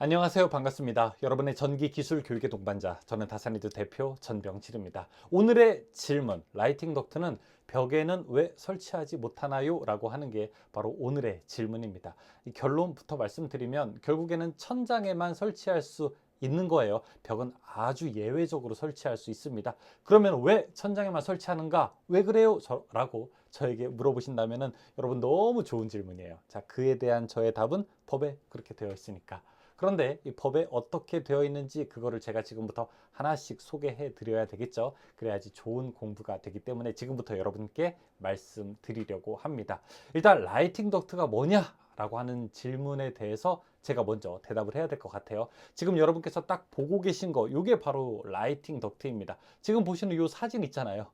안녕하세요. 반갑습니다. 여러분의 전기 기술 교육의 동반자, 저는 다산이드 대표 전병칠입니다. 오늘의 질문, 라이팅 덕트는 벽에는 왜 설치하지 못하나요? 라고 하는 게 바로 오늘의 질문입니다. 이 결론부터 말씀드리면 결국에는 천장에만 설치할 수 있는 거예요. 벽은 아주 예외적으로 설치할 수 있습니다. 그러면 왜 천장에만 설치하는가? 왜 그래요? 저, 라고 저에게 물어보신다면 여러분 너무 좋은 질문이에요. 자, 그에 대한 저의 답은 법에 그렇게 되어 있으니까. 그런데 이 법에 어떻게 되어 있는지 그거를 제가 지금부터 하나씩 소개해 드려야 되겠죠. 그래야지 좋은 공부가 되기 때문에 지금부터 여러분께 말씀드리려고 합니다. 일단 라이팅 덕트가 뭐냐? 라고 하는 질문에 대해서 제가 먼저 대답을 해야 될 것 같아요. 지금 여러분께서 딱 보고 계신 거, 이게 바로 라이팅 덕트입니다. 지금 보시는 이 사진 있잖아요.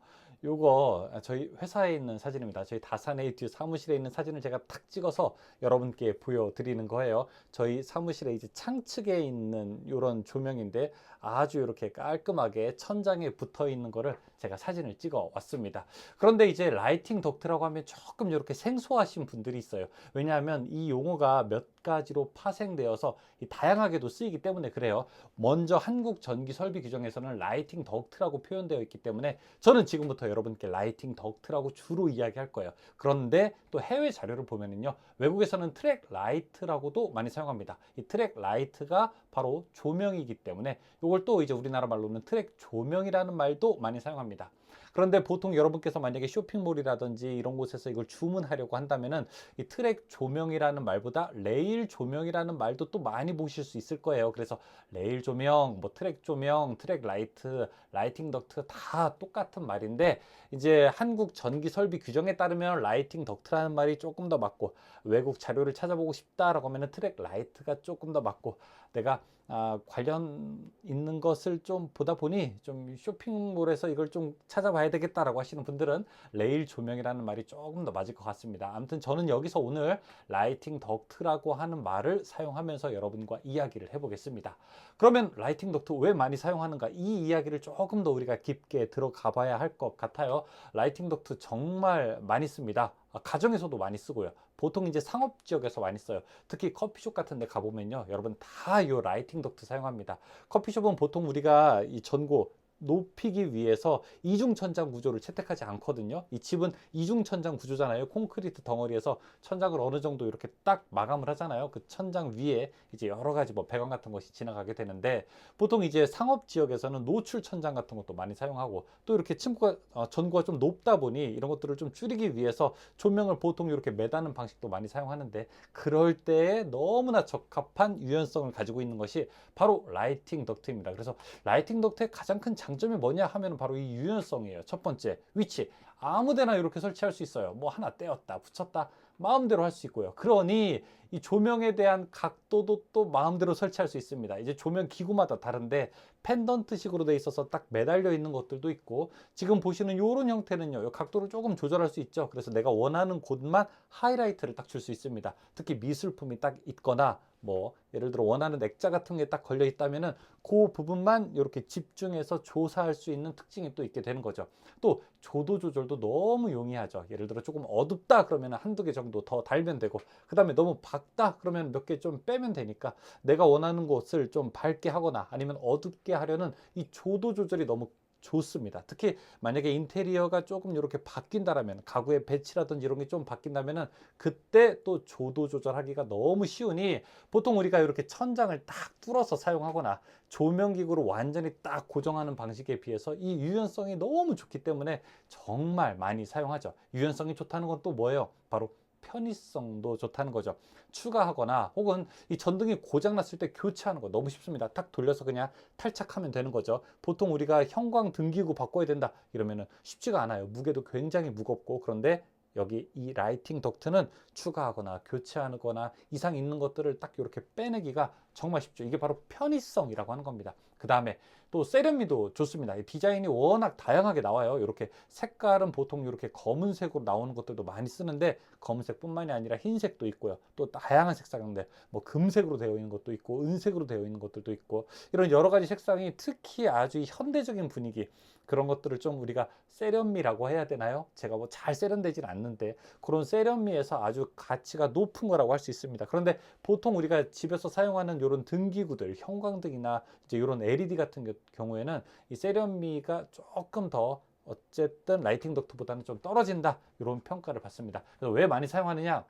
요거 저희 회사에 있는 사진입니다. 저희 다산 에이튜 사무실에 있는 사진을 제가 탁 찍어서 여러분께 보여드리는 거예요. 저희 사무실에 이제 창측에 있는 이런 조명인데 아주 이렇게 깔끔하게 천장에 붙어 있는 거를 제가 사진을 찍어 왔습니다. 그런데 이제 라이팅 덕트라고 하면 조금 이렇게 생소하신 분들이 있어요. 왜냐하면 이 용어가 몇 가지로 파생되어서 다양하게도 쓰이기 때문에 그래요. 먼저 한국 전기 설비 규정에서는 라이팅 덕트라고 표현되어 있기 때문에 저는 지금부터 여러분께 라이팅 덕트라고 주로 이야기할 거예요. 그런데 또 해외 자료를 보면은요. 외국에서는 트랙 라이트라고도 많이 사용합니다. 이 트랙 라이트가 바로 조명이기 때문에 이걸 또 이제 우리나라 말로는 트랙 조명이라는 말도 많이 사용합니다. 그런데 보통 여러분께서 만약에 쇼핑몰이라든지 이런 곳에서 이걸 주문하려고 한다면은 이 트랙 조명이라는 말보다 레일 조명이라는 말도 또 많이 보실 수 있을 거예요. 그래서 레일 조명, 뭐 트랙 조명, 트랙 라이트, 라이팅 덕트 다 똑같은 말인데 이제 한국 전기 설비 규정에 따르면 라이팅 덕트라는 말이 조금 더 맞고 외국 자료를 찾아보고 싶다라고 하면은 트랙 라이트가 조금 더 맞고 내가 아, 관련 있는 것을 좀 보다 보니 좀 쇼핑몰에서 이걸 좀 찾아봐야 되겠다라고 하시는 분들은 레일 조명이라는 말이 조금 더 맞을 것 같습니다. 아무튼 저는 여기서 오늘 라이팅 덕트라고 하는 말을 사용하면서 여러분과 이야기를 해보겠습니다. 그러면 라이팅 덕트 왜 많이 사용하는가 이 이야기를 조금 더 우리가 깊게 들어가 봐야 할 것 같아요. 라이팅 덕트 정말 많이 씁니다. 아, 가정에서도 많이 쓰고요. 보통 이제 상업 지역에서 많이 써요. 특히 커피숍 같은 데 가보면요. 여러분 다 이 라이팅 덕트 사용합니다. 커피숍은 보통 우리가 이 전고 높이기 위해서 이중 천장 구조를 채택하지 않거든요. 이 집은 이중 천장 구조잖아요. 콘크리트 덩어리에서 천장을 어느 정도 이렇게 딱 마감을 하잖아요. 그 천장 위에 이제 여러 가지 뭐 배관 같은 것이 지나가게 되는데 보통 이제 상업 지역에서는 노출 천장 같은 것도 많이 사용하고 또 이렇게 층고가 어, 전고가 좀 높다 보니 이런 것들을 좀 줄이기 위해서 조명을 보통 이렇게 매다는 방식도 많이 사용하는데 그럴 때에 너무나 적합한 유연성을 가지고 있는 것이 바로 라이팅 덕트입니다. 그래서 라이팅 덕트의 가장 큰 장점이 뭐냐 하면 바로 이 유연성이에요. 첫 번째, 위치. 아무데나 이렇게 설치할 수 있어요. 뭐 하나 떼었다, 붙였다, 마음대로 할 수 있고요. 그러니 이 조명에 대한 각도도 또 마음대로 설치할 수 있습니다. 이제 조명 기구마다 다른데 펜던트식으로 돼 있어서 딱 매달려 있는 것들도 있고 지금 보시는 이런 형태는요. 이 각도를 조금 조절할 수 있죠. 그래서 내가 원하는 곳만 하이라이트를 딱 줄 수 있습니다. 특히 미술품이 딱 있거나 뭐 예를 들어 원하는 액자 같은 게 딱 걸려 있다면은 그 부분만 이렇게 집중해서 조사할 수 있는 특징이 또 있게 되는 거죠. 또 조도 조절도 너무 용이하죠. 예를 들어 조금 어둡다 그러면 한두 개 정도 더 달면 되고 그 다음에 너무 밝다 그러면 몇 개 좀 빼면 되니까 내가 원하는 곳을 좀 밝게 하거나 아니면 어둡게 하려는 이 조도 조절이 너무 좋습니다. 특히 만약에 인테리어가 조금 이렇게 바뀐다라면 가구의 배치라든지 이런 게 좀 바뀐다면은 그때 또 조도 조절하기가 너무 쉬우니 보통 우리가 이렇게 천장을 딱 뚫어서 사용하거나 조명 기구로 완전히 딱 고정하는 방식에 비해서 이 유연성이 너무 좋기 때문에 정말 많이 사용하죠. 유연성이 좋다는 건 또 뭐예요? 바로 편의성도 좋다는 거죠. 추가하거나 혹은 이 전등이 고장 났을 때 교체하는 거 너무 쉽습니다. 탁 돌려서 그냥 탈착하면 되는 거죠. 보통 우리가 형광 등기구 바꿔야 된다 이러면은 쉽지가 않아요. 무게도 굉장히 무겁고 그런데 여기 이 라이팅 덕트는 추가하거나 교체하거나 이상 있는 것들을 딱 이렇게 빼내기가 정말 쉽죠. 이게 바로 편의성이라고 하는 겁니다. 그 다음에 또 세련미도 좋습니다. 이 디자인이 워낙 다양하게 나와요. 이렇게 색깔은 보통 이렇게 검은색으로 나오는 것들도 많이 쓰는데 검은색뿐만이 아니라 흰색도 있고요. 또 다양한 색상인데 뭐 금색으로 되어 있는 것도 있고 은색으로 되어 있는 것들도 있고 이런 여러 가지 색상이 특히 아주 현대적인 분위기 그런 것들을 좀 우리가 세련미라고 해야 되나요? 제가 뭐 잘 세련되진 않는데 그런 세련미에서 아주 가치가 높은 거라고 할 수 있습니다. 그런데 보통 우리가 집에서 사용하는 이런 등기구들, 형광등이나 이제 이런 LED 같은 겨- 경우에는 이 세련미가 조금 더 어쨌든 라이팅 덕트보다는 좀 떨어진다 이런 평가를 받습니다. 그래서 왜 많이 사용하느냐?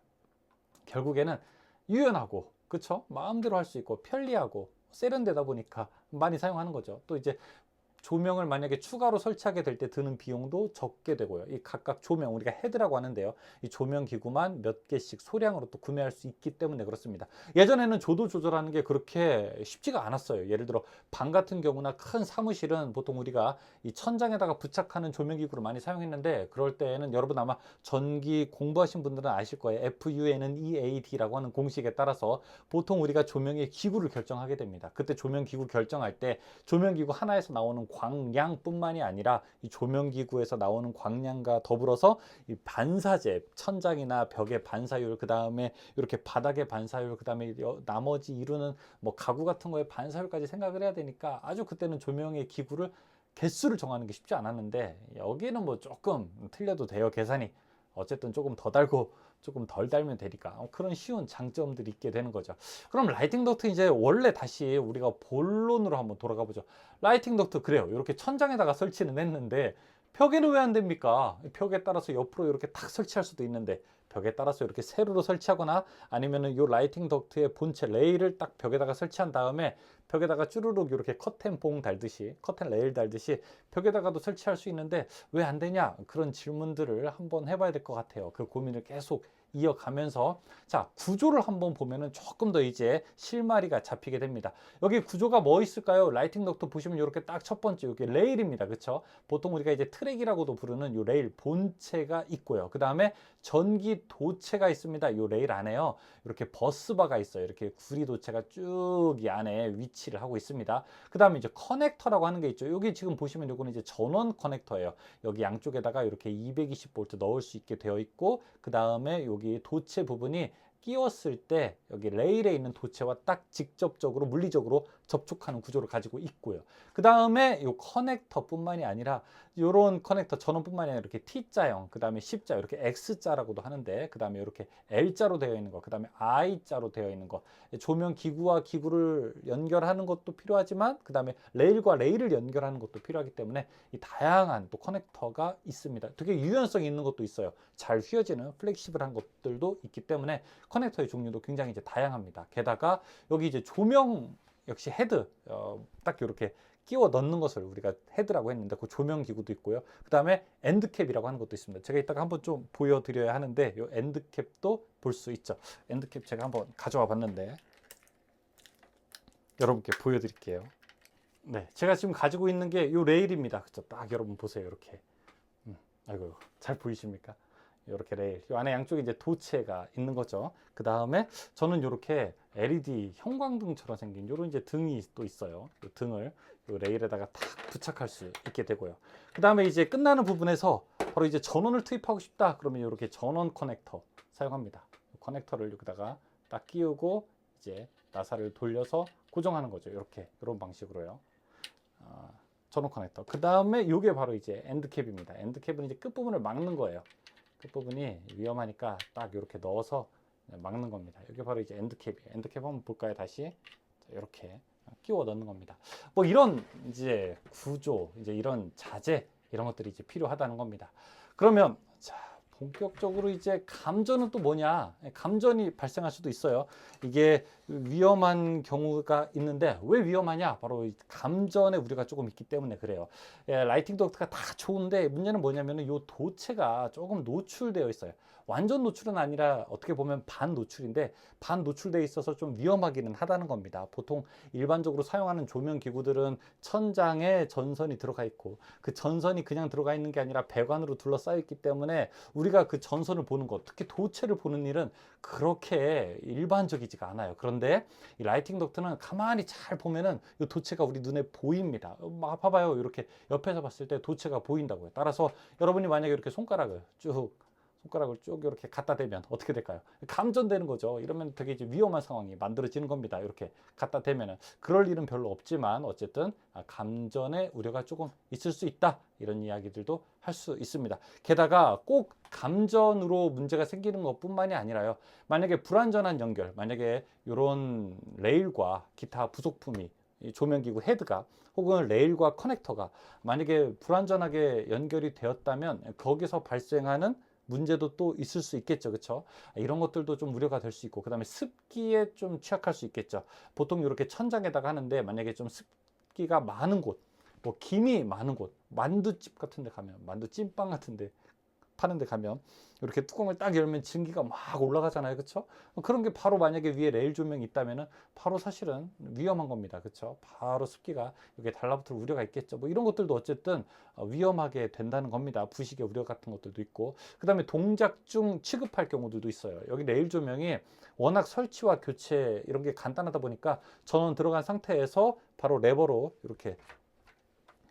결국에는 유연하고 그쵸? 마음대로 할 수 있고 편리하고 세련되다 보니까 많이 사용하는 거죠. 또 이제 조명을 만약에 추가로 설치하게 될 때 드는 비용도 적게 되고요. 이 각각 조명 우리가 헤드라고 하는데요. 이 조명 기구만 몇 개씩 소량으로 또 구매할 수 있기 때문에 그렇습니다. 예전에는 조도 조절하는 게 그렇게 쉽지가 않았어요. 예를 들어 방 같은 경우나 큰 사무실은 보통 우리가 이 천장에다가 부착하는 조명 기구를 많이 사용했는데 그럴 때에는 여러분 아마 전기 공부하신 분들은 아실 거예요. FUN은 EAD라고 하는 공식에 따라서 보통 우리가 조명의 기구를 결정하게 됩니다. 그때 조명 기구 결정할 때 조명 기구 하나에서 나오는 광량뿐만이 아니라 이 조명 기구에서 나오는 광량과 더불어서 이 반사재 천장이나 벽의 반사율 그 다음에 이렇게 바닥의 반사율 그 다음에 나머지 이루는 뭐 가구 같은 거에 반사율까지 생각을 해야 되니까 아주 그때는 조명의 기구를 개수를 정하는 게 쉽지 않았는데 여기는 뭐 조금 틀려도 돼요 계산이 어쨌든 조금 더 달고 조금 덜 달면 되니까 어, 그런 쉬운 장점들이 있게 되는 거죠. 그럼 라이팅 덕트 이제 원래 다시 우리가 본론으로 한번 돌아가 보죠. 라이팅 덕트 그래요. 이렇게 천장에다가 설치는 했는데 벽에는 왜 안 됩니까? 벽에 따라서 옆으로 이렇게 탁 설치할 수도 있는데 벽에 따라서 이렇게 세로로 설치하거나 아니면은 이 라이팅 덕트의 본체 레일을 딱 벽에다가 설치한 다음에 벽에다가 쭈루룩 이렇게 커튼 봉 달듯이 커튼 레일 달듯이 벽에다가도 설치할 수 있는데 왜 안 되냐 그런 질문들을 한번 해봐야 될 것 같아요. 그 고민을 계속 이어가면서 자 구조를 한번 보면은 조금 더 이제 실마리가 잡히게 됩니다. 여기 구조가 뭐 있을까요? 라이팅 덕트 보시면 이렇게 딱 첫 번째 이게 레일입니다. 그렇죠? 보통 우리가 이제 트랙이라고도 부르는 이 레일 본체가 있고요. 그 다음에 전기 도체가 있습니다. 이 레일 안에요. 이렇게 버스바가 있어요. 이렇게 구리 도체가 쭉 이 안에 위치를 하고 있습니다. 그 다음에 이제 커넥터라고 하는 게 있죠. 여기 지금 보시면 이거는 이제 전원 커넥터예요. 여기 양쪽에다가 이렇게 220V 넣을 수 있게 되어 있고 그 다음에 여기 도체 부분이 끼웠을 때 여기 레일에 있는 도체와 딱 직접적으로 물리적으로 접촉하는 구조를 가지고 있고요. 그 다음에 이 커넥터뿐만이 아니라 이런 커넥터 전원뿐만이 아니라 이렇게 T자형, 그 다음에 10자, 이렇게 X자라고도 하는데 그 다음에 이렇게 L자로 되어 있는 거, 그 다음에 I자로 되어 있는 거, 조명 기구와 기구를 연결하는 것도 필요하지만 그 다음에 레일과 레일을 연결하는 것도 필요하기 때문에 이 다양한 또 커넥터가 있습니다. 되게 유연성이 있는 것도 있어요. 잘 휘어지는 플렉시블한 것들도 있기 때문에 커넥터의 종류도 굉장히 이제 다양합니다. 게다가 여기 이제 조명 역시 헤드 어, 딱 이렇게 끼워 넣는 것을 우리가 헤드라고 했는데 그 조명 기구도 있고요. 그 다음에 엔드캡이라고 하는 것도 있습니다. 제가 이따가 한번 좀 보여드려야 하는데 이 엔드캡도 볼 수 있죠. 엔드캡 제가 한번 가져와 봤는데 여러분께 보여드릴게요. 네, 제가 지금 가지고 있는 게 이 레일입니다. 그죠? 딱 여러분 보세요. 이렇게. 음, 아이고 잘 보이십니까? 이렇게 레일. 이 안에 양쪽에 이제 도체가 있는 거죠. 그 다음에 저는 이렇게 LED 형광등처럼 생긴 이런 이제 등이 또 있어요. 이 등을 이 레일에다가 탁 부착할 수 있게 되고요. 그 다음에 이제 끝나는 부분에서 바로 이제 전원을 투입하고 싶다. 그러면 이렇게 전원 커넥터 사용합니다. 커넥터를 여기다가 딱 끼우고 이제 나사를 돌려서 고정하는 거죠. 이렇게 이런 방식으로요. 아, 전원 커넥터. 그 다음에 이게 바로 이제 엔드캡입니다. 엔드캡은 이제 끝 부분을 막는 거예요. 끝부분이 위험하니까 딱 이렇게 넣어서 막는 겁니다. 이게 바로 이제 엔드캡이에요. 엔드캡 한번 볼까요? 다시 자, 이렇게 끼워 넣는 겁니다. 뭐 이런 이제 구조, 이제 이런 자재 이런 것들이 이제 필요하다는 겁니다. 그러면 자 본격적으로 이제 감전은 또 뭐냐? 감전이 발생할 수도 있어요. 이게 위험한 경우가 있는데 왜 위험하냐? 바로 이 감전에 우려가 조금 있기 때문에 그래요. 예, 라이팅 덕트가 다 좋은데 문제는 뭐냐면은 요 도체가 조금 노출되어 있어요. 완전 노출은 아니라 어떻게 보면 반 노출인데 반 노출되어 있어서 좀 위험하기는 하다는 겁니다. 보통 일반적으로 사용하는 조명 기구들은 천장에 전선이 들어가 있고 그 전선이 그냥 들어가 있는 게 아니라 배관으로 둘러싸여 있기 때문에 우리가 그 전선을 보는 것, 특히 도체를 보는 일은 그렇게 일반적이지가 않아요. 그런데 그런데 이 라이팅 덕트는 가만히 잘 보면은 이 도체가 우리 눈에 보입니다. 어, 막 봐봐요. 이렇게 옆에서 봤을 때 도체가 보인다고요. 따라서 여러분이 만약에 이렇게 손가락을 쭉 손가락을 쭉 이렇게 갖다 대면 어떻게 될까요? 감전되는 거죠. 이러면 되게 이제 위험한 상황이 만들어지는 겁니다. 이렇게 갖다 대면은 그럴 일은 별로 없지만 어쨌든 아, 감전의 우려가 조금 있을 수 있다 이런 이야기들도 할 수 있습니다. 게다가 꼭 감전으로 문제가 생기는 것뿐만이 아니라요. 만약에 불완전한 연결, 만약에 이런 레일과 기타 부속품이 이 조명기구 헤드가 혹은 레일과 커넥터가 만약에 불완전하게 연결이 되었다면 거기서 발생하는 문제도 또 있을 수 있겠죠. 그렇죠? 이런 것들도 좀 우려가 될 수 있고 그다음에 습기에 좀 취약할 수 있겠죠. 보통 이렇게 천장에다가 하는데 만약에 좀 습기가 많은 곳, 뭐 김이 많은 곳, 만두집 같은 데 가면 만두 찐빵 같은 데 파는 데 가면 이렇게 뚜껑을 딱 열면 증기가 막 올라가잖아요. 그렇죠? 그런 게 바로 만약에 위에 레일 조명이 있다면은 바로 사실은 위험한 겁니다. 그렇죠? 바로 습기가 여기에 달라붙을 우려가 있겠죠. 뭐 이런 것들도 어쨌든 어, 위험하게 된다는 겁니다. 부식의 우려 같은 것들도 있고 그다음에 동작 중 취급할 경우들도 있어요. 여기 레일 조명이 워낙 설치와 교체 이런 게 간단하다 보니까 전원 들어간 상태에서 바로 레버로 이렇게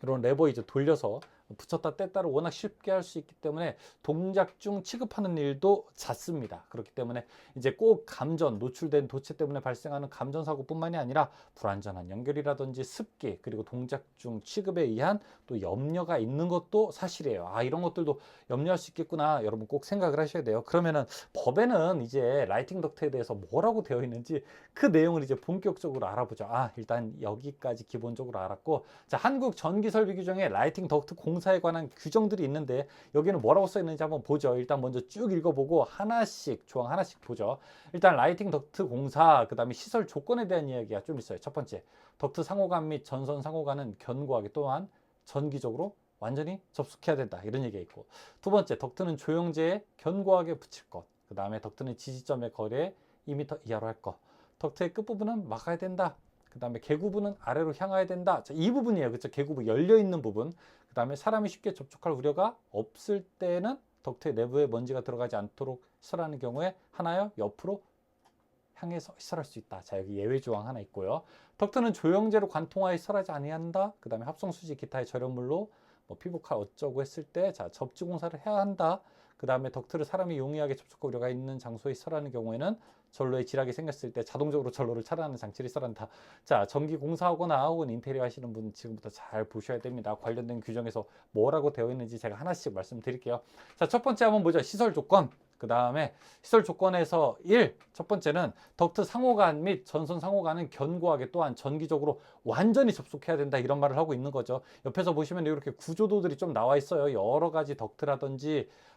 이런 레버 이제 돌려서 붙였다 뗐다를 워낙 쉽게 할 수 있기 때문에 동작 중 취급하는 일도 잦습니다. 그렇기 때문에 이제 꼭 감전, 노출된 도체 때문에 발생하는 감전 사고뿐만이 아니라 불안전한 연결이라든지 습기 그리고 동작 중 취급에 의한 또 염려가 있는 것도 사실이에요. 아 이런 것들도 염려할 수 있겠구나. 여러분 꼭 생각을 하셔야 돼요. 그러면은 법에는 이제 라이팅 덕트에 대해서 뭐라고 되어 있는지 그 내용을 이제 본격적으로 알아보죠. 아 일단 여기까지 기본적으로 알았고 자 한국 전기설비 규정에 라이팅 덕트 공사 에 관한 규정들이 있는데 여기는 뭐라고 써 있는지 한번 보죠. 일단 먼저 쭉 읽어보고 하나씩 조항 하나씩 보죠. 일단 라이팅 덕트 공사 그다음에 시설 조건에 대한 이야기가 좀 있어요. 첫 번째 덕트 상호간 및 전선 상호간은 견고하게 또한 전기적으로 완전히 접속해야 된다 이런 얘기가 있고 두 번째 덕트는 조영제에 견고하게 붙일 것. 그 다음에 덕트는 지지점의 거리에 2m 이하로 할 것. 덕트의 끝부분은 막아야 된다. 그 다음에 개구부는 아래로 향해야 된다. 자, 이 부분이에요. 그렇죠? 개구부 열려 있는 부분. 그 다음에 사람이 쉽게 접촉할 우려가 없을 때는 덕트의 내부에 먼지가 들어가지 않도록 시설하는 경우에 하나요 옆으로 향해서 시설할 수 있다. 자 여기 예외 조항 하나 있고요. 덕트는 조영제로 관통하여 시설하지 아니한다. 그 다음에 합성수지 기타의 절연물로 뭐 피부칼 어쩌고 했을 때 자 접지 공사를 해야 한다. 그 다음에 덕트를 사람이 용이하게 접촉 우려가 있는 장소에 시설하는 경우에는 전로에 지락이 생겼을 때 자동적으로 전로를 차단하는 장치를 시설한다. 자, 전기 공사하거나 혹은 인테리어 하시는 분 지금부터 잘 보셔야 됩니다. 관련된 규정에서 뭐라고 되어 있는지 제가 하나씩 말씀드릴게요. 자, 첫 번째 한번 보죠. 시설 조건. 그 다음에 시설 조건에서 1. 첫 번째는 덕트 상호간 및 전선 상호간은 견고하게 또한 전기적으로 완전히 접속해야 된다. 이런 말을 하고 있는 거죠. 옆에서 보시면 이렇게 구조도들이 좀 나와 있어요. 여러 가지 덕트라든지 어,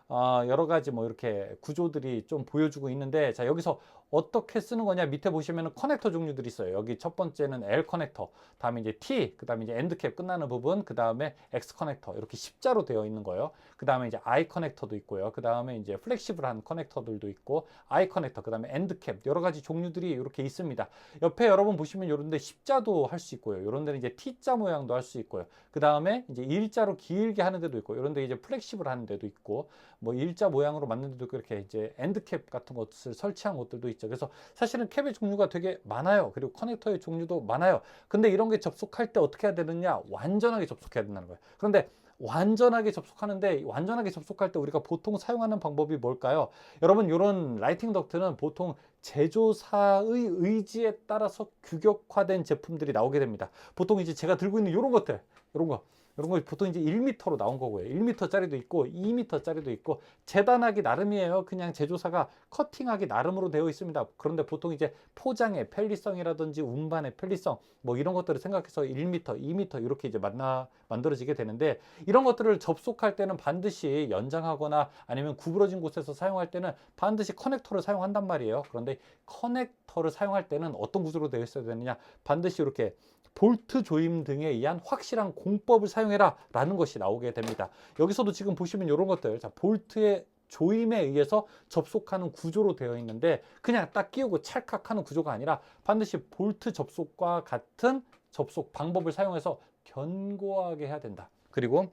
여러 가지 뭐 이렇게 구조들이 좀 보여주고 있는데 자 여기서 어떻게 쓰는 거냐 밑에 보시면은 커넥터 종류들이 있어요. 여기 첫 번째는 L 커넥터 다음에 이제 T 그 다음에 이제 엔드캡 끝나는 부분 그 다음에 X 커넥터 이렇게 십자로 되어 있는 거예요. 그 다음에 이제 I 커넥터도 있고요. 그 다음에 이제 플렉시블한 커넥터들도 있고 I 커넥터 그 다음에 엔드캡 여러 가지 종류들이 이렇게 있습니다. 옆에 여러분 보시면 이런데 십자도 할 수 있고요. 이런 데는 이제 T자 모양도 할 수 있고요. 그 다음에 이제 일자로 길게 하는 데도 있고 이런 데 이제 플렉시블 하는 데도 있고 뭐 일자 모양으로 만든 데도 있고 이렇게 이제 엔드캡 같은 것을 설치한 것들도 있죠. 그래서 사실은 캡의 종류가 되게 많아요. 그리고 커넥터의 종류도 많아요. 근데 이런 게 접속할 때 어떻게 해야 되느냐? 완전하게 접속해야 된다는 거예요. 그런데 완전하게 접속하는데 완전하게 접속할 때 우리가 보통 사용하는 방법이 뭘까요? 여러분 이런 라이팅 덕트는 보통 제조사의 의지에 따라서 규격화된 제품들이 나오게 됩니다. 보통 이제 제가 들고 있는 이런 것들, 이런 거 이런 거 보통 이제 1m로 나온 거고요. 1m짜리도 있고 2m짜리도 있고 재단하기 나름이에요. 그냥 제조사가 커팅하기 나름으로 되어 있습니다. 그런데 보통 이제 포장의 편리성이라든지 운반의 편리성 뭐 이런 것들을 생각해서 1m, 2m 이렇게 이제 만나 만들어지게 되는데 이런 것들을 접속할 때는 반드시 연장하거나 아니면 구부러진 곳에서 사용할 때는 반드시 커넥터를 사용한단 말이에요. 그런데 커넥터를 사용할 때는 어떤 구조로 되어 있어야 되느냐? 반드시 이렇게 볼트 조임 등에 의한 확실한 공법을 사용해라 라는 것이 나오게 됩니다. 여기서도 지금 보시면 이런 것들 자 볼트의 조임에 의해서 접속하는 구조로 되어 있는데 그냥 딱 끼우고 찰칵하는 구조가 아니라 반드시 볼트 접속과 같은 접속 방법을 사용해서 견고하게 해야 된다. 그리고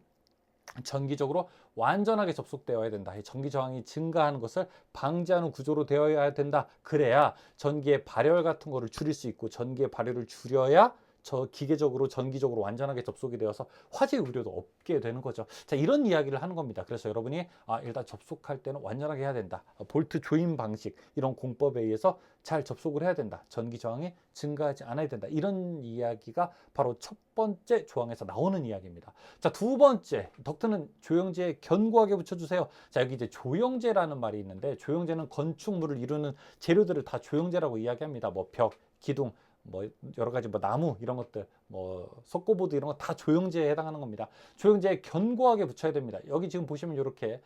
전기적으로 완전하게 접속되어야 된다. 이 전기 저항이 증가하는 것을 방지하는 구조로 되어야 된다. 그래야 전기의 발열 같은 거를 줄일 수 있고 전기의 발열을 줄여야 저 기계적으로 전기적으로 완전하게 접속이 되어서 화재 우려도 없게 되는 거죠. 자 이런 이야기를 하는 겁니다. 그래서 여러분이 아 일단 접속할 때는 완전하게 해야 된다. 어, 볼트 조임 방식 이런 공법에 의해서 잘 접속을 해야 된다. 전기 저항이 증가하지 않아야 된다. 이런 이야기가 바로 첫 번째 조항에서 나오는 이야기입니다. 자 두 번째 덕트는 조영제에 견고하게 붙여 주세요. 자 여기 이제 조영제라는 말이 있는데 조영제는 건축물을 이루는 재료들을 다 조영제라고 이야기합니다. 뭐 벽, 기둥 뭐 여러 가지 뭐 나무 이런 것들 뭐 석고보드 이런 거 다 조영제에 해당하는 겁니다. 조영제에 견고하게 붙여야 됩니다. 여기 지금 보시면 이렇게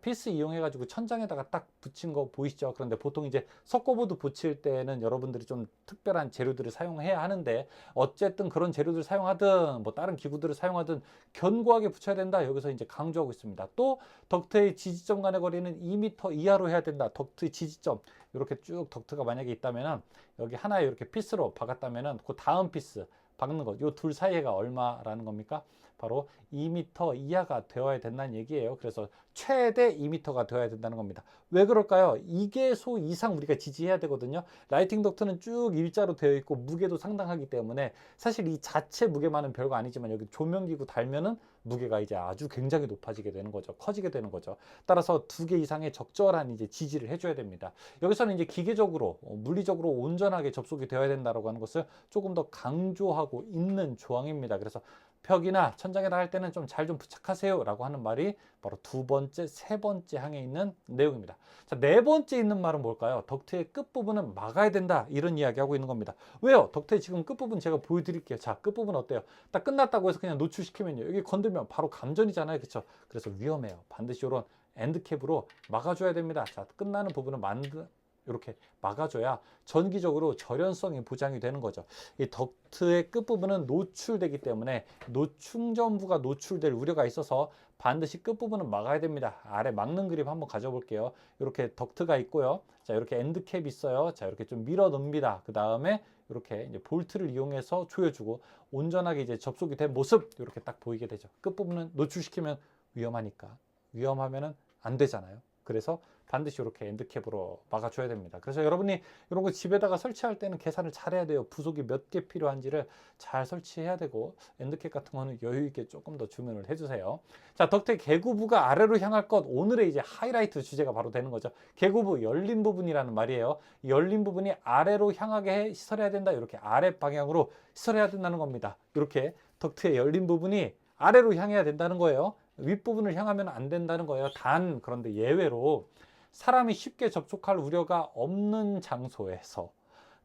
피스 이용해 가지고 천장에다가 딱 붙인 거 보이시죠? 그런데 보통 이제 석고보드 붙일 때는 여러분들이 좀 특별한 재료들을 사용해야 하는데 어쨌든 그런 재료들을 사용하든 뭐 다른 기구들을 사용하든 견고하게 붙여야 된다. 여기서 이제 강조하고 있습니다. 또 덕트의 지지점 간의 거리는 2m 이하로 해야 된다. 덕트의 지지점 이렇게 쭉 덕트가 만약에 있다면은 여기 하나에 이렇게 피스로 박았다면은 그 다음 피스 박는 것, 요 둘 사이가 얼마라는 겁니까? 바로 2m 이하가 되어야 된다는 얘기예요. 그래서 최대 2m가 되어야 된다는 겁니다. 왜 그럴까요? 이게 소 이상 우리가 지지해야 되거든요. 라이팅 덕트는 쭉 일자로 되어 있고 무게도 상당하기 때문에 사실 이 자체 무게만은 별거 아니지만 여기 조명기구 달면은 무게가 이제 아주 굉장히 높아지게 되는 거죠. 커지게 되는 거죠. 따라서 두 개 이상의 적절한 이제 지지를 해줘야 됩니다. 여기서는 이제 기계적으로 어, 물리적으로 온전하게 접속이 되어야 된다라고 하는 것을 조금 더 강조하고 있는 조항입니다. 그래서 벽이나 천장에다 할 때는 좀잘좀 부착하세요 라고 하는 말이 바로 두 번째, 세 번째 항에 있는 내용입니다. 자, 네 번째 있는 말은 뭘까요? 덕트의 끝부분은 막아야 된다. 이런 이야기 하고 있는 겁니다. 왜요? 덕트의 지금 끝부분 제가 보여드릴게요. 자, 끝부분 어때요? 딱 끝났다고 해서 그냥 노출시키면요. 여기 건들면 바로 감전이잖아요. 그쵸? 그래서 위험해요. 반드시 이런 엔드캡으로 막아줘야 됩니다. 자, 끝나는 부분은 만드, 이렇게 막아줘야 전기적으로 절연성이 보장이 되는 거죠. 이 덕트의 끝부분은 노출되기 때문에 노충전부가 노출될 우려가 있어서 반드시 끝부분은 막아야 됩니다. 아래 막는 그립 한번 가져볼게요. 이렇게 덕트가 있고요. 자, 이렇게 엔드캡이 있어요. 자, 이렇게 좀 밀어 넣습니다. 그 다음에 이렇게 이제 볼트를 이용해서 조여주고 온전하게 이제 접속이 된 모습 이렇게 딱 보이게 되죠. 끝부분은 노출시키면 위험하니까 위험하면은 안 되잖아요. 그래서 반드시 이렇게 엔드캡으로 막아줘야 됩니다. 그래서 여러분이 이런 거 집에다가 설치할 때는 계산을 잘 해야 돼요. 부속이 몇 개 필요한지를 잘 설치해야 되고 엔드캡 같은 거는 여유 있게 조금 더 주문을 해주세요. 자, 덕트 개구부가 아래로 향할 것 오늘의 이제 하이라이트 주제가 바로 되는 거죠. 개구부 열린 부분이라는 말이에요. 열린 부분이 아래로 향하게 시설해야 된다. 이렇게 아래 방향으로 시설해야 된다는 겁니다. 이렇게 덕트의 열린 부분이 아래로 향해야 된다는 거예요. 윗부분을 향하면 안 된다는 거예요. 단 그런데 예외로 사람이 쉽게 접촉할 우려가 없는 장소에서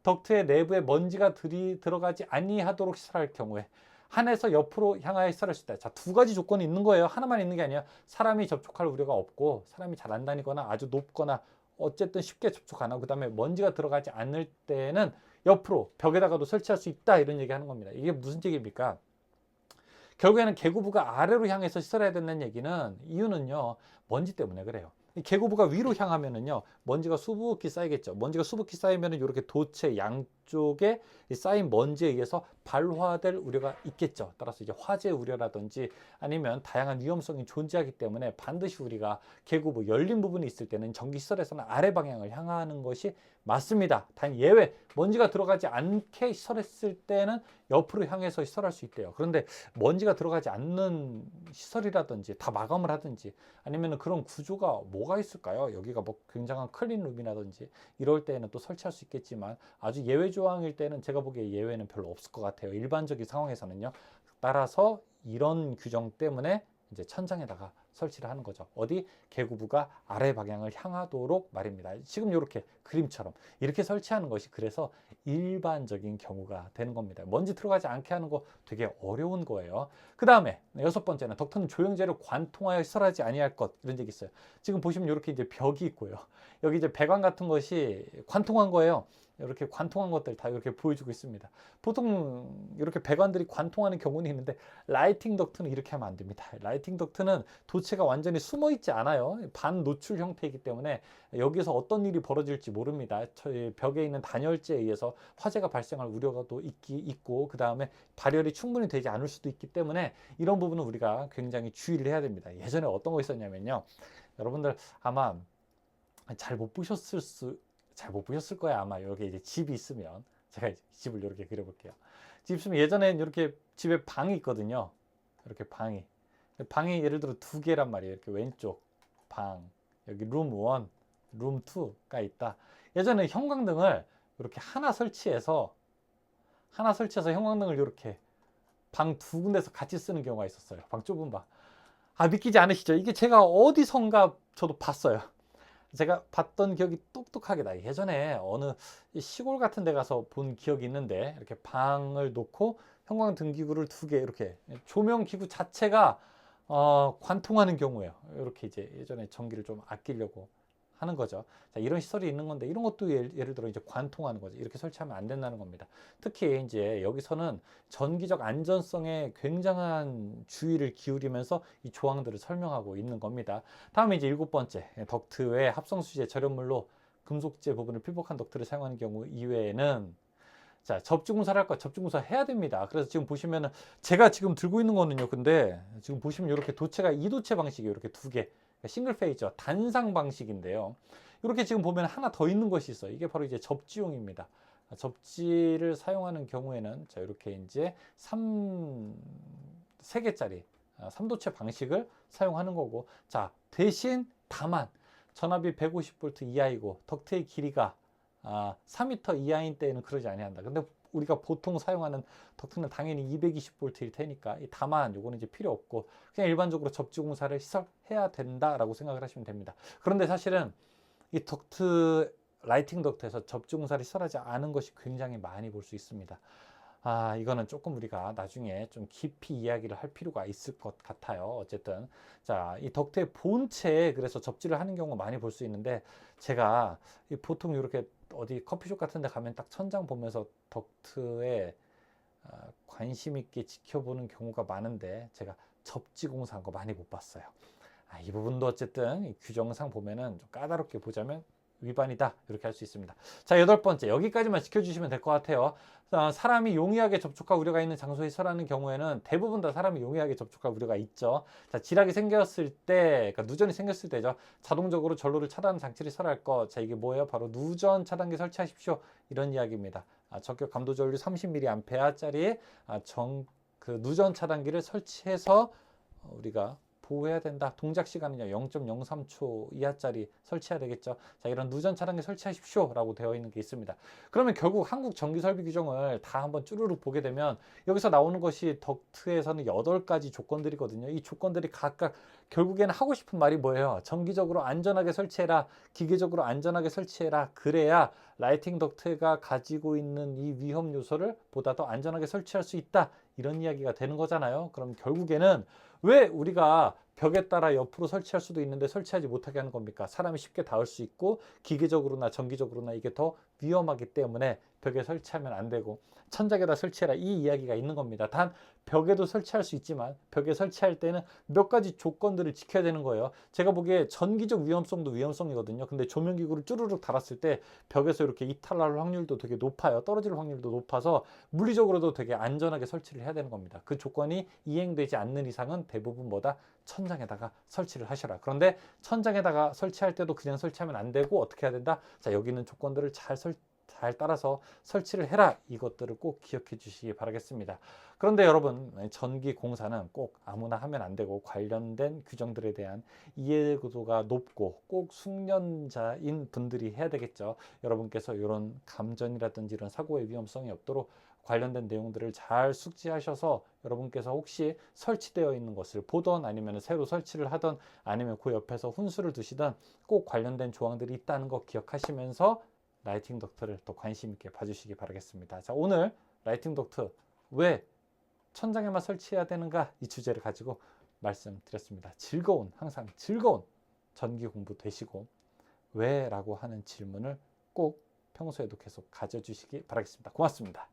덕트의 내부에 먼지가 들이 들어가지 아니하도록 시설할 경우에 한에서 옆으로 향하여 시설할 수 있다. 자, 두 가지 조건이 있는 거예요. 하나만 있는 게 아니라 사람이 접촉할 우려가 없고 사람이 잘 안 다니거나 아주 높거나 어쨌든 쉽게 접촉 안 하고 그다음에 먼지가 들어가지 않을 때는 옆으로 벽에다가도 설치할 수 있다 이런 얘기 하는 겁니다. 이게 무슨 얘기입니까? 결국에는 개구부가 아래로 향해서 시설해야 된다는 얘기는 이유는요 먼지 때문에 그래요. 이 개구부가 위로 향하면은요 먼지가 수북히 쌓이겠죠. 먼지가 수북히 쌓이면은 이렇게 도체 양 쪽에 이 쌓인 먼지에 의해서 발화될 우려가 있겠죠. 따라서 이제 화재 우려라든지 아니면 다양한 위험성이 존재하기 때문에 반드시 우리가 개구부 열린 부분이 있을 때는 전기 시설에서는 아래 방향을 향하는 것이 맞습니다. 단 예외 먼지가 들어가지 않게 시설했을 때는 옆으로 향해서 시설할 수 있대요. 그런데 먼지가 들어가지 않는 시설이라든지 다 마감을 하든지 아니면 그런 구조가 뭐가 있을까요? 여기가 뭐 굉장한 클린룸이라든지 이럴 때는 또 설치할 수 있겠지만 아주 예외 조항일 때는 제가 보기에 예외는 별로 없을 것 같아요. 일반적인 상황에서는요. 따라서 이런 규정 때문에 이제 천장에다가 설치를 하는 거죠. 어디 개구부가 아래 방향을 향하도록 말입니다. 지금 이렇게 그림처럼 이렇게 설치하는 것이 그래서 일반적인 경우가 되는 겁니다. 먼지 들어가지 않게 하는 거 되게 어려운 거예요. 그 다음에 여섯 번째는 덕터는 조영제를 관통하여 시설하지 아니할 것 이런 얘기 있어요. 지금 보시면 이렇게 이제 벽이 있고요. 여기 이제 배관 같은 것이 관통한 거예요. 이렇게 관통한 것들 다 이렇게 보여주고 있습니다. 보통 이렇게 배관들이 관통하는 경우는 있는데 라이팅 덕트는 이렇게 하면 안 됩니다. 라이팅 덕트는 도체가 완전히 숨어 있지 않아요. 반 노출 형태이기 때문에 여기서 어떤 일이 벌어질지 모릅니다. 벽에 있는 단열재에 의해서 화재가 발생할 우려가 또 있기 있고 그 다음에 발열이 충분히 되지 않을 수도 있기 때문에 이런 부분은 우리가 굉장히 주의를 해야 됩니다. 예전에 어떤 거 있었냐면요. 여러분들 아마 잘 못 보셨을 수 잘 못 보셨을 거야 아마 여기 이제 집이 있으면 제가 집을 이렇게 그려볼게요. 집 있으면 예전엔 이렇게 집에 방이 있거든요. 이렇게 방이 방이 예를 들어 두 개란 말이에요. 이렇게 왼쪽 방 여기 룸 1, 룸 2가 있다. 예전에 형광등을 이렇게 하나 설치해서 하나 설치해서 형광등을 이렇게 방 두 군데서 같이 쓰는 경우가 있었어요. 방 좁은 방. 아 믿기지 않으시죠? 이게 제가 어디선가 저도 봤어요. 제가 봤던 기억이 똑똑하게 나요. 예전에 어느 시골 같은 데 가서 본 기억이 있는데 이렇게 방을 놓고 형광 등기구를 두 개 이렇게 조명 기구 자체가 어, 관통하는 경우에요. 이렇게 이제 예전에 전기를 좀 아끼려고 하는 거죠. 자, 이런 시설이 있는 건데 이런 것도 예를, 예를 들어 이제 관통하는 거죠. 이렇게 설치하면 안 된다는 겁니다. 특히 이제 여기서는 전기적 안전성에 굉장한 주의를 기울이면서 이 조항들을 설명하고 있는 겁니다. 다음에 이제 일곱 번째 덕트 외 합성 수지의 절연물로 금속재 부분을 필복한 덕트를 사용하는 경우 이외에는 자, 접주공사를 할 거, 접주공사 해야 됩니다. 그래서 지금 보시면은 제가 지금 들고 있는 거는요. 근데 지금 보시면 이렇게 도체가 이도체 방식이에요. 이렇게 두 개. 싱글 페이저 단상 방식인데요. 이렇게 지금 보면 하나 더 있는 것이 있어요. 이게 바로 이제 접지용입니다. 접지를 사용하는 경우에는 자 이렇게 이제 3 3개짜리 3도체 방식을 사용하는 거고 자 대신 다만 전압이 150V 이하이고 덕트의 길이가 아, 4m 이하인 때에는 그러지 아니한다. 근데 우리가 보통 사용하는 덕트는 당연히 220V일 테니까 다만 요거는 이제 필요 없고 그냥 일반적으로 접지 공사를 시설해야 된다라고 생각을 하시면 됩니다. 그런데 사실은 이 덕트 라이팅 덕트에서 접지 공사를 시설하지 않은 것이 굉장히 많이 볼 수 있습니다. 아, 이거는 조금 우리가 나중에 좀 깊이 이야기를 할 필요가 있을 것 같아요. 어쨌든. 자, 이 덕트의 본체에 그래서 접지를 하는 경우 많이 볼 수 있는데 제가 보통 이렇게 어디 커피숍 같은 데 가면 딱 천장 보면서 덕트에 아, 관심 있게 지켜보는 경우가 많은데 제가 접지 공사한 거 많이 못 봤어요. 아, 이 부분도 어쨌든 규정상 보면은 좀 까다롭게 보자면 위반이다 이렇게 할 수 있습니다. 자 여덟 번째 여기까지만 지켜주시면 될 것 같아요. 어, 사람이 용이하게 접촉할 우려가 있는 장소에 설하는 경우에는 대부분 다 사람이 용이하게 접촉할 우려가 있죠. 자 지락이 생겼을 때, 그러니까 누전이 생겼을 때죠. 자동적으로 전로를 차단하는 장치를 설할 것. 자 이게 뭐예요? 바로 누전 차단기 설치하십시오. 이런 이야기입니다. 아, 적격 감도 전류 30mA짜리 아, 정 그 누전 차단기를 설치해서 우리가 보호해야 된다. 동작 시간은요 0.03초 이하짜리 설치해야 되겠죠. 자 이런 누전 차단기 설치하십시오라고 되어 있는 게 있습니다. 그러면 결국 한국 전기 설비 규정을 다 한번 쭈루룩 보게 되면 여기서 나오는 것이 덕트에서는 8가지 조건들이거든요. 이 조건들이 각각 결국에는 하고 싶은 말이 뭐예요? 정기적으로 안전하게 설치해라. 기계적으로 안전하게 설치해라. 그래야 라이팅 덕트가 가지고 있는 이 위험 요소를 보다 더 안전하게 설치할 수 있다. 이런 이야기가 되는 거잖아요. 그럼 결국에는 왜 우리가 벽에 따라 옆으로 설치할 수도 있는데 설치하지 못하게 하는 겁니까? 사람이 쉽게 닿을 수 있고 기계적으로나 전기적으로나 이게 더 위험하기 때문에 벽에 설치하면 안 되고 천장에다 설치해라 이 이야기가 있는 겁니다. 단 벽에도 설치할 수 있지만 벽에 설치할 때는 몇 가지 조건들을 지켜야 되는 거예요. 제가 보기에 전기적 위험성도 위험성이거든요. 근데 조명기구를 쭈르륵 달았을 때 벽에서 이렇게 이탈할 확률도 되게 높아요. 떨어질 확률도 높아서 물리적으로도 되게 안전하게 설치를 해야 되는 겁니다. 그 조건이 이행되지 않는 이상은 대부분 뭐다 천장에다가 설치를 하셔라. 그런데 천장에다가 설치할 때도 그냥 설치하면 안 되고 어떻게 해야 된다? 자 여기 있는 조건들을 잘 설, 잘 따라서 설치를 해라. 이것들을 꼭 기억해 주시기 바라겠습니다. 그런데 여러분, 전기 공사는 꼭 아무나 하면 안 되고 관련된 규정들에 대한 이해도가 높고 꼭 숙련자인 분들이 해야 되겠죠. 여러분께서 이런 감전이라든지 이런 사고의 위험성이 없도록 관련된 내용들을 잘 숙지하셔서 여러분께서 혹시 설치되어 있는 것을 보던 아니면 새로 설치를 하던 아니면 그 옆에서 훈수를 두시던 꼭 관련된 조항들이 있다는 거 기억하시면서 라이팅 덕트를 또 관심 있게 봐주시기 바라겠습니다. 자 오늘 라이팅 덕트 왜 천장에만 설치해야 되는가 이 주제를 가지고 말씀드렸습니다. 즐거운 항상 즐거운 전기 공부 되시고 왜라고 하는 질문을 꼭 평소에도 계속 가져주시기 바라겠습니다. 고맙습니다.